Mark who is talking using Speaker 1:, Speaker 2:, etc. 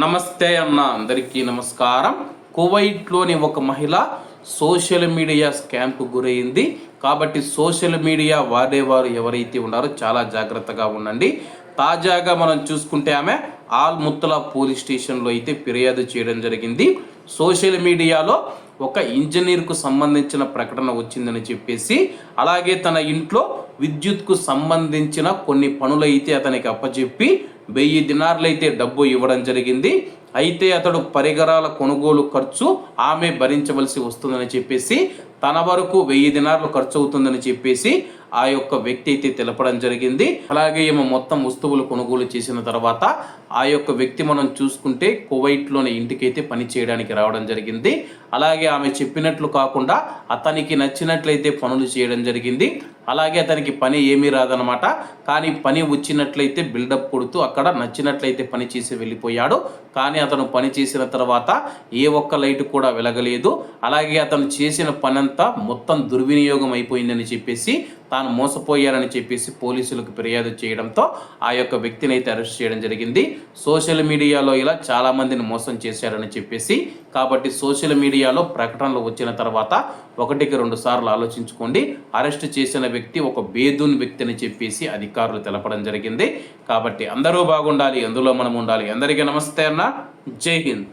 Speaker 1: నమస్తే అన్న అందరికీ నమస్కారం. కువైట్లోని ఒక మహిళ సోషల్ మీడియా స్కామ్కు గురైంది. కాబట్టి సోషల్ మీడియా వాడేవారు ఎవరైతే ఉన్నారో చాలా జాగ్రత్తగా ఉండండి. తాజాగా మనం చూసుకుంటే ఆమె ఆల్ ముత్తలా పోలీస్ స్టేషన్లో అయితే ఫిర్యాదు చేయడం జరిగింది. సోషల్ మీడియాలో ఒక ఇంజనీర్కు సంబంధించిన ప్రకటన వచ్చిందని చెప్పేసి అలాగే తన ఇంట్లో విద్యుత్కు సంబంధించిన కొన్ని పనులైతే అతనికి అప్పచెప్పి వెయ్యి దినార్లైతే డబ్బు ఇవ్వడం జరిగింది. అయితే అతడు పరికరాల కొనుగోలు ఖర్చు ఆమె భరించవలసి వస్తుందని చెప్పేసి తన వరకు వెయ్యి దినార్లు ఖర్చు అవుతుందని చెప్పేసి ఆ యొక్క వ్యక్తి అయితే తెలపడం జరిగింది. అలాగే ఈమె మొత్తం వస్తువులు కొనుగోలు చేసిన తర్వాత ఆ యొక్క వ్యక్తి మనం చూసుకుంటే కువైట్లోని ఇంటికైతే పని చేయడానికి రావడం జరిగింది. అలాగే ఆమె చెప్పినట్లు కాకుండా అతనికి నచ్చినట్లయితే పనులు చేయడం జరిగింది. అలాగే అతనికి పని ఏమీ రాదనమాట కానీ పని వచ్చినట్లయితే బిల్డప్ కొడుతూ అక్కడ నచ్చినట్లయితే పని చేసి వెళ్ళిపోయాడు. కానీ అతను పని చేసిన తర్వాత ఏ ఒక్క లైట్ కూడా వెలగలేదు. అలాగే అతను చేసిన పనంతా మొత్తం దుర్వినియోగం అయిపోయిందని చెప్పేసి తాను మోసపోయారని చెప్పేసి పోలీసులకు ఫిర్యాదు చేయడంతో ఆ యొక్క వ్యక్తిని అయితే అరెస్ట్ చేయడం జరిగింది. సోషల్ మీడియాలో ఇలా చాలామందిని మోసం చేశారని చెప్పేసి కాబట్టి సోషల్ మీడియాలో ప్రకటనలు వచ్చిన తర్వాత ఒకటికి రెండు సార్లు ఆలోచించుకోండి. అరెస్ట్ చేసిన వ్యక్తి ఒక బేదూన్ వ్యక్తి అని చెప్పేసి అధికారులు తెలపడం జరిగింది. కాబట్టి అందరూ బాగుండాలి అందులో మనం ఉండాలి. అందరికీ నమస్తే అన్న. జై హింద్.